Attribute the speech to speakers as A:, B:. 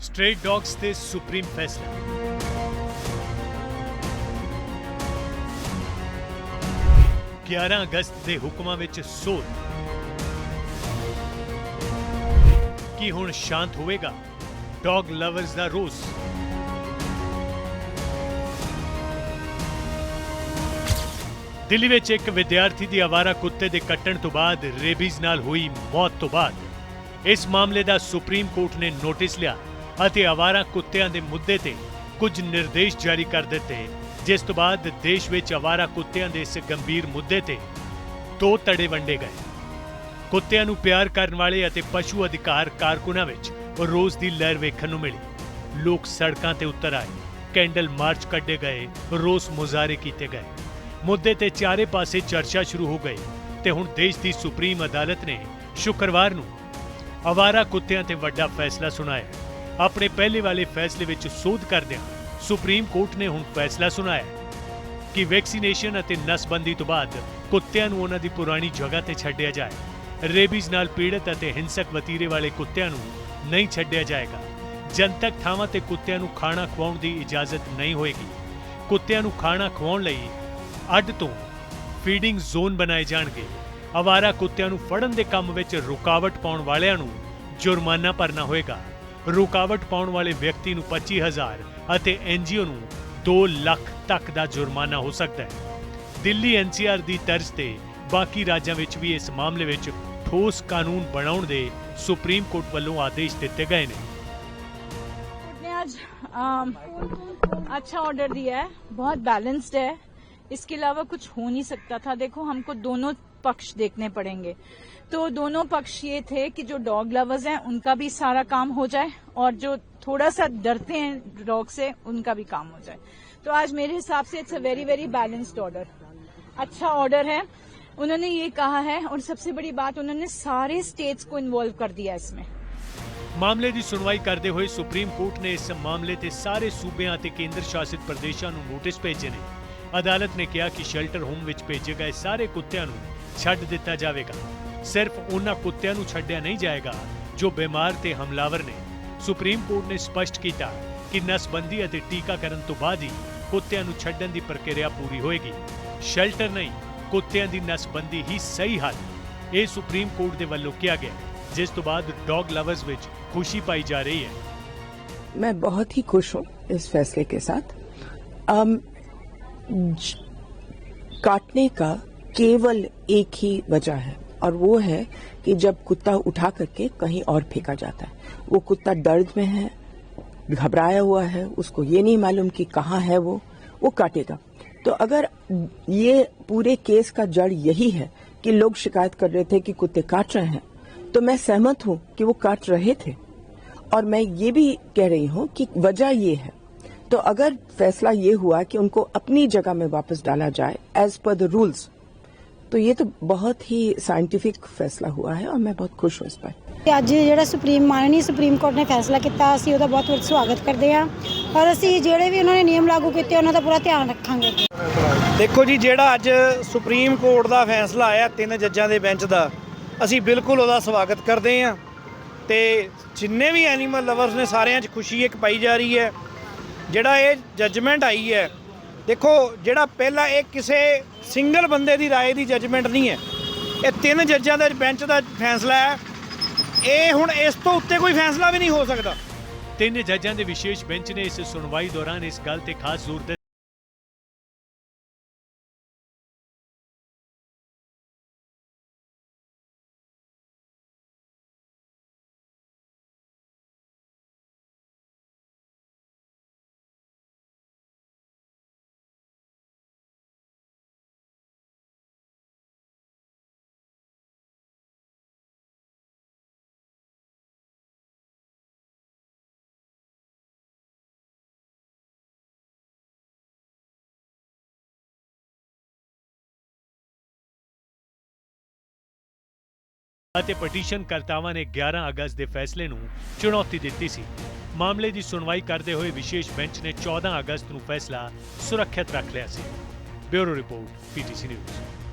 A: Straight dogs ਤੇ supreme ਫੈਸਲਾ 11 ਅਗਸਤ ਦੇ ਹੁਕਮਾਂ ਵਿੱਚ ਸੋਧ। ਕੀ ਹੁਣ ਸ਼ਾਂਤ ਹੋਵੇਗਾ? ਡੌਗ ਲਵਰਸ ਦਾ ਰੋਸ। ਦਿੱਲੀ ਵਿੱਚ ਇੱਕ ਵਿਦਿਆਰਥੀ ਦੀ ਆਵਾਰਾ ਕੁੱਤੇ ਦੇ ਕੱਟਣ ਤੋਂ ਬਾਅਦ ਰੇਬੀਜ਼ ਨਾਲ ਹੋਈ ਮੌਤ ਤੋਂ ਬਾਅਦ। ਇਸ ਮਾਮਲੇ ਦਾ ਸੁਪਰੀਮ ਕੋਰਟ ਨੇ ਨੋਟਿਸ ਲਿਆ। ਅਤੇ ਆਵਾਰਾ ਕੁੱਤਿਆਂ ਦੇ ਮੁੱਦੇ ਤੇ ਕੁਝ ਨਿਰਦੇਸ਼ ਜਾਰੀ ਕਰ ਦਿੱਤੇ, ਜਿਸ ਤੋਂ ਬਾਅਦ ਦੇਸ਼ ਵਿੱਚ ਆਵਾਰਾ ਕੁੱਤਿਆਂ ਦੇ ਇਸ ਗੰਭੀਰ ਮੁੱਦੇ ਤੇ ਦੋ ਧੜੇ ਵੰਡੇ ਗਏ। ਕੁੱਤਿਆਂ ਨੂੰ ਪਿਆਰ ਕਰਨ ਵਾਲੇ ਅਤੇ ਪਸ਼ੂ ਅਧਿਕਾਰ ਕਾਰਕੁਨਾਂ ਵਿੱਚ ਰੋਜ਼ ਦੀ ਲਹਿਰ ਵੇਖਣ ਨੂੰ ਮਿਲੀ। ਲੋਕ ਸੜਕਾਂ ਤੇ ਉਤਰ ਆਏ। ਕੈਂਡਲ ਮਾਰਚ ਕੱਢੇ ਗਏ, ਰੋਸ ਮੁਜ਼ਾਹਰੇ ਕੀਤੇ ਗਏ। ਮੁੱਦੇ ਤੇ ਚਾਰੇ ਪਾਸੇ ਚਰਚਾ ਸ਼ੁਰੂ ਹੋ ਗਈ ਤੇ ਹੁਣ ਦੇਸ਼ ਦੀ ਸੁਪਰੀਮ ਅਦਾਲਤ ਨੇ ਸ਼ੁੱਕਰਵਾਰ ਨੂੰ ਅਵਾਰਾ ਕੁੱਤਿਆਂ ਤੇ ਵੱਡਾ ਫੈਸਲਾ ਸੁਣਾਇਆ। ਆਪਣੇ ਪਹਿਲੇ ਵਾਲੇ ਫੈਸਲੇ ਵਿੱਚ ਸੋਧ ਕਰਦਿਆਂ ਸੁਪਰੀਮ ਕੋਰਟ ਨੇ ਹੁਣ ਫੈਸਲਾ ਸੁਣਾਇਆ ਕਿ ਵੈਕਸੀਨੇਸ਼ਨ ਅਤੇ ਨਸਬੰਦੀ ਤੋਂ ਬਾਅਦ ਕੁੱਤਿਆਂ ਨੂੰ ਉਹਨਾਂ ਦੀ ਪੁਰਾਣੀ ਜਗ੍ਹਾ ਤੇ ਛੱਡਿਆ ਜਾਏ। ਰੇਬੀਜ਼ ਨਾਲ ਪੀੜਤ ਅਤੇ ਹਿੰਸਕ ਵਤੀਰੇ ਵਾਲੇ ਕੁੱਤਿਆਂ ਨੂੰ ਨਹੀਂ ਛੱਡਿਆ ਜਾਏਗਾ। ਜਨਤਕ ਥਾਵਾਂ ਤੇ ਕੁੱਤਿਆਂ ਨੂੰ ਖਾਣਾ ਖਵਾਉਣ ਦੀ ਇਜਾਜ਼ਤ ਨਹੀਂ ਹੋਏਗੀ। ਕੁੱਤਿਆਂ ਨੂੰ ਖਾਣਾ ਖਵਾਉਣ ਲਈ ਅੱਡ ਤੋਂ ਫੀਡਿੰਗ ਜ਼ੋਨ ਬਣਾਏ ਜਾਣਗੇ। ਅਵਾਰਾ ਕੁੱਤਿਆਂ ਨੂੰ ਫੜਨ ਦੇ ਕੰਮ ਵਿੱਚ ਰੁਕਾਵਟ ਪਾਉਣ ਵਾਲਿਆਂ ਨੂੰ ਜੁਰਮਾਨਾ ਭਰਨਾ ਹੋਏਗਾ। ਰੁਕਾਵਟ ਪਾਉਣ ਵਾਲੇ ਵਿਅਕਤੀ ਨੂੰ 25000 ਅਤੇ ਐਨਜੀਓ ਨੂੰ 2 ਲੱਖ ਤੱਕ ਦਾ ਜੁਰਮਾਨਾ ਹੋ ਸਕਦਾ ਹੈ ਦਿੱਲੀ ਐਨਸੀਆਰ ਦੀ ਤਰਜ਼ ਤੇ ਬਾਕੀ ਰਾਜਾਂ ਵਿੱਚ ਵੀ ਇਸ ਮਾਮਲੇ ਵਿੱਚ ਠੋਸ ਕਾਨੂੰਨ ਬਣਾਉਣ ਦੇ ਸੁਪਰੀਮ ਕੋਰਟ ਵੱਲੋਂ ਆਦੇਸ਼ ਦਿੱਤੇ ਗਏ ਨੇ
B: कोर्ट ने आज अम, अच्छा ऑर्डर दिया है बहुत बैलेंस्ड है इसके अलावा कुछ हो नहीं सकता था देखो हमको दोनों पक्ष देखने पड़ेंगे तो दोनों पक्ष ये थे कि जो डॉग लवर्स हैं उनका भी सारा काम हो जाए और जो थोड़ा सा डरते हैं डॉग से उनका भी काम हो जाए तो आज मेरे हिसाब से it's a very very balanced order अच्छा ऑर्डर है उन्होंने ये कहा है और सबसे बड़ी बात उन्होंने सारे स्टेट्स को इन्वॉल्व कर दिया इसमें
A: ਮਾਮਲੇ ਦੀ ਸੁਣਵਾਈ ਕਰਦੇ ਹੋਏ ਸੁਪਰੀਮ ਕੋਰਟ ਨੇ ਇਸ ਮਾਮਲੇ ਤੇ ਸਾਰੇ ਸੂਬਿਆਂ ਅਤੇ ਕੇਂਦਰ ਸ਼ਾਸਿਤ ਪ੍ਰਦੇਸ਼ਾਂ ਨੂੰ ਨੋਟਿਸ ਭੇਜੇ ਨੇ ਅਦਾਲਤ ਨੇ ਕਿਹਾ ਕਿ ਸ਼ੈਲਟਰ ਹੋਮ ਵਿੱਚ ਭੇਜੇ ਗਏ ਸਾਰੇ ਕੁੱਤਿਆਂ ਨੂੰ ਛੱਡ ਦਿੱਤਾ ਜਾਵੇਗਾ ਸਿਰਫ ਉਹਨਾਂ ਕੁੱਤਿਆਂ ਨੂੰ ਛੱਡਿਆ ਨਹੀਂ ਜਾਏਗਾ ਜੋ ਬਿਮਾਰ ਤੇ ਹਮਲਾਵਰ ਨੇ ਸੁਪਰੀਮ ਕੋਰਟ ਨੇ ਸਪਸ਼ਟ ਕੀਤਾ ਕਿ ਨਸਬੰਦੀ ਅਤੇ ਟੀਕਾਕਰਨ ਤੋਂ ਬਾਅਦ ਹੀ ਕੁੱਤਿਆਂ ਨੂੰ ਛੱਡਣ ਦੀ ਪ੍ਰਕਿਰਿਆ ਪੂਰੀ ਹੋਏਗੀ ਸ਼ੈਲਟਰ ਨਹੀਂ ਕੁੱਤਿਆਂ ਦੀ ਨਸਬੰਦੀ ਹੀ ਸਹੀ ਹੱਲ ਇਹ ਸੁਪਰੀਮ ਕੋਰਟ ਦੇ ਵੱਲੋਂ ਕਿਹਾ ਗਿਆ ਜਿਸ ਤੋਂ ਬਾਅਦ ਡੌਗ ਲਵਰਸ ਵਿੱਚ ਖੁਸ਼ੀ ਪਾਈ ਜਾ ਰਹੀ ਹੈ
C: मैं बहुत ही खुश हूं इस फैसले के साथ अम, ज- काटने का केवल एक ही वजह है, और वो है कि जब कुत्ता उठा करके कहीं और फेंका जाता है, वो कुत्ता दर्द में है, घबराया हुआ है, उसको ये नहीं मालूम कि कहाँ है वो वो काटेगा। तो अगर ये पूरे केस का जड़ यही है कि लोग शिकायत कर रहे थे कि कुत्ते काट रहे हैं तो मैं सहमत हूँ कि वो काट रहे थे। और मैं ये भी कह रही हूँ कि वजह ये है। तो अगर फैसला ये हुआ कि उनको अपनी जगह में वापस डाला जाए एज पर द रूल्स तो ये तो बहुत ही साइंटिफिक फैसला हुआ है और मैं बहुत खुश हूं इस पर
D: ਤੇ ਅੱਜ ਜਿਹੜਾ ਸੁਪਰੀਮ ਮਾਨਨੀ ਸੁਪਰੀਮ ਕੋਰਟ ਨੇ ਫੈਸਲਾ ਕੀਤਾ ਅਸੀਂ ਉਹਦਾ ਬਹੁਤ ਬਹੁਤ ਸਵਾਗਤ ਕਰਦੇ ਹਾਂ ਔਰ ਅਸੀਂ ਜਿਹੜੇ ਵੀ ਉਹਨਾਂ ਨੇ ਨਿਯਮ ਲਾਗੂ ਕੀਤੇ ਉਹਨਾਂ ਦਾ ਪੂਰਾ ਧਿਆਨ ਰੱਖਾਂਗੇ
E: ਦੇਖੋ ਜੀ ਜਿਹੜਾ ਅੱਜ ਸੁਪਰੀਮ ਕੋਰਟ ਦਾ ਫੈਸਲਾ ਆਇਆ ਤਿੰਨ ਜੱਜਾਂ ਦੇ ਬੈਂਚ ਦਾ ਅਸੀਂ ਬਿਲਕੁਲ ਉਹਦਾ ਸਵਾਗਤ ਕਰਦੇ ਹਾਂ ਤੇ ਜਿੰਨੇ ਵੀ ਐਨੀਮਲ ਲਵਰਸ ਨੇ ਸਾਰਿਆਂ 'ਚ ਖੁਸ਼ੀ ਇੱਕ ਪਾਈ ਜਾ ਰਹੀ ਹੈ ਜਿਹੜਾ ਇਹ ਜੱਜਮੈਂਟ ਆਈ ਹੈ ਦੇਖੋ ਜਿਹੜਾ ਪਹਿਲਾਂ ਇਹ ਕਿਸੇ ਸਿੰਗਲ ਬੰਦੇ ਦੀ رائے ਦੀ ਜੱਜਮੈਂਟ ਨਹੀਂ ਹੈ ਇਹ ਤਿੰਨ ਜੱਜਾਂ ਦੇ ਬੈਂਚ ਦਾ ਫੈਸਲਾ ਹੈ ਇਹ ਹੁਣ ਇਸ ਤੋਂ ਉੱਤੇ ਕੋਈ ਫੈਸਲਾ ਵੀ ਨਹੀਂ ਹੋ ਸਕਦਾ
A: ਤਿੰਨ ਜੱਜਾਂ ਦੇ ਵਿਸ਼ੇਸ਼ ਬੈਂਚ ਨੇ ਇਸ ਸੁਣਵਾਈ ਦੌਰਾਨ ਇਸ ਗੱਲ ਤੇ ਖਾਸ ਜ਼ੋਰ ਅਤੇ ਪਟੀਸ਼ਨ ਕਰਤਾਵਾਂ ਨੇ 11 ਅਗਸਤ ਦੇ ਫੈਸਲੇ ਨੂੰ ਚੁਣੌਤੀ ਦਿੱਤੀ ਸੀ। ਮਾਮਲੇ ਦੀ ਸੁਣਵਾਈ ਕਰਦੇ ਹੋਏ ਵਿਸ਼ੇਸ਼ ਬੈਂਚ ਨੇ 14 ਅਗਸਤ ਨੂੰ ਫੈਸਲਾ ਸੁਰੱਖਿਅਤ ਰੱਖ ਲਿਆ ਸੀ। Bureau report PTC news.